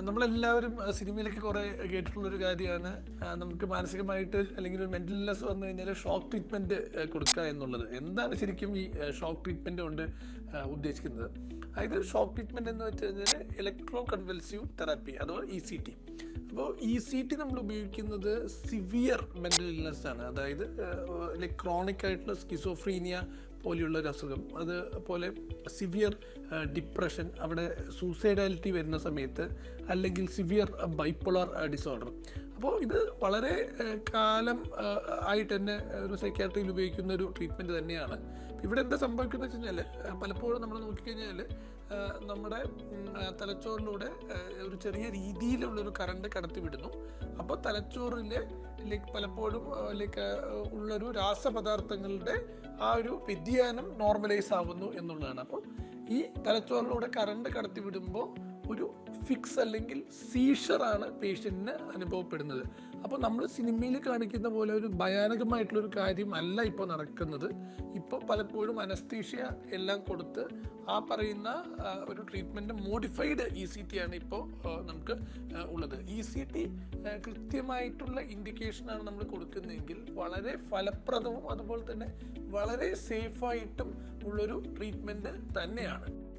നമ്മളെല്ലാവരും സിനിമയിലേക്ക് കുറേ കേട്ടിട്ടുള്ളൊരു കാര്യമാണ്. നമുക്ക് മാനസികമായിട്ട് അല്ലെങ്കിൽ ഒരു മെന്റൽ വന്നു കഴിഞ്ഞാൽ ഷോക്ക് ട്രീറ്റ്മെന്റ് കൊടുക്കുക എന്നുള്ളത്. എന്താണ് ശരിക്കും ഈ ഷോക്ക് ട്രീറ്റ്മെന്റ് കൊണ്ട് ഉദ്ദേശിക്കുന്നത്? അതായത് ഷോക്ക് ട്രീറ്റ്മെന്റ് എന്ന് വെച്ച് കഴിഞ്ഞാൽ ഇലക്ട്രോ കൺവൽസീവ് തെറാപ്പി അഥവാ ഇ സി ടി അപ്പോൾ ഇ സി ടി നമ്മൾ ഉപയോഗിക്കുന്നത് സിവിയർ മെന്റൽ ഇൽനെസ് ആണ്. അതായത് ലൈക്ക് ക്രോണിക് ആയിട്ടുള്ള സ്കിസോഫ്രീനിയ പോലെയുള്ള ഒരു അസുഖം. അതുപോലെ സിവിയർ ഡിപ്രഷൻ അവിടെ സൂസൈഡാലിറ്റി വരുന്ന സമയത്ത് അല്ലെങ്കിൽ സിവിയർ ബൈപ്പോളാർ ഡിസോർഡർ അപ്പോൾ ഇത് വളരെ കാലം ആയിട്ട് തന്നെ ഒരു സൈക്യാട്രിയിൽ ഉപയോഗിക്കുന്ന ഒരു ട്രീറ്റ്മെന്റ് തന്നെയാണ്. ഇവിടെ എന്താ സംഭവിക്കുന്നത് വെച്ച് കഴിഞ്ഞാൽ പലപ്പോഴും നമ്മൾ നോക്കിക്കഴിഞ്ഞാൽ നമ്മുടെ തലച്ചോറിലൂടെ ഒരു ചെറിയ രീതിയിലുള്ളൊരു കറണ്ട് കടത്തി വിടുന്നു അപ്പോൾ തലച്ചോറിലെ ലൈക്ക് പലപ്പോഴും ലൈക്ക് ഉള്ളൊരു രാസപദാർത്ഥങ്ങളുടെ ആ ഒരു വ്യതിയാനം നോർമലൈസ് ആവുന്നു എന്നുള്ളതാണ്. അപ്പോൾ ഈ തലച്ചോറിലൂടെ കറണ്ട് കടത്തി വിടുമ്പോൾ ഒരു ഫിക്സ് അല്ലെങ്കിൽ സീഷറാണ് പേഷ്യന്റിന് അനുഭവപ്പെടുന്നത്. അപ്പോൾ നമ്മൾ സിനിമയിൽ കാണിക്കുന്ന പോലെ ഒരു ഭയാനകമായിട്ടുള്ളൊരു കാര്യം അല്ല ഇപ്പോൾ നടക്കുന്നത്. ഇപ്പോൾ പലപ്പോഴും അനസ്തീഷ്യ എല്ലാം കൊടുത്ത് ആ പറയുന്ന ഒരു treatment modified E C T ആണ് ഇപ്പോൾ നമുക്ക് ഉള്ളത്. ഇ സി ടി കൃത്യമായിട്ടുള്ള ഇൻഡിക്കേഷനാണ് നമ്മൾ കൊടുക്കുന്നതെങ്കിൽ വളരെ ഫലപ്രദവും അതുപോലെ തന്നെ വളരെ സേഫായിട്ടും ഉള്ളൊരു ട്രീറ്റ്മെന്റ് തന്നെയാണ്.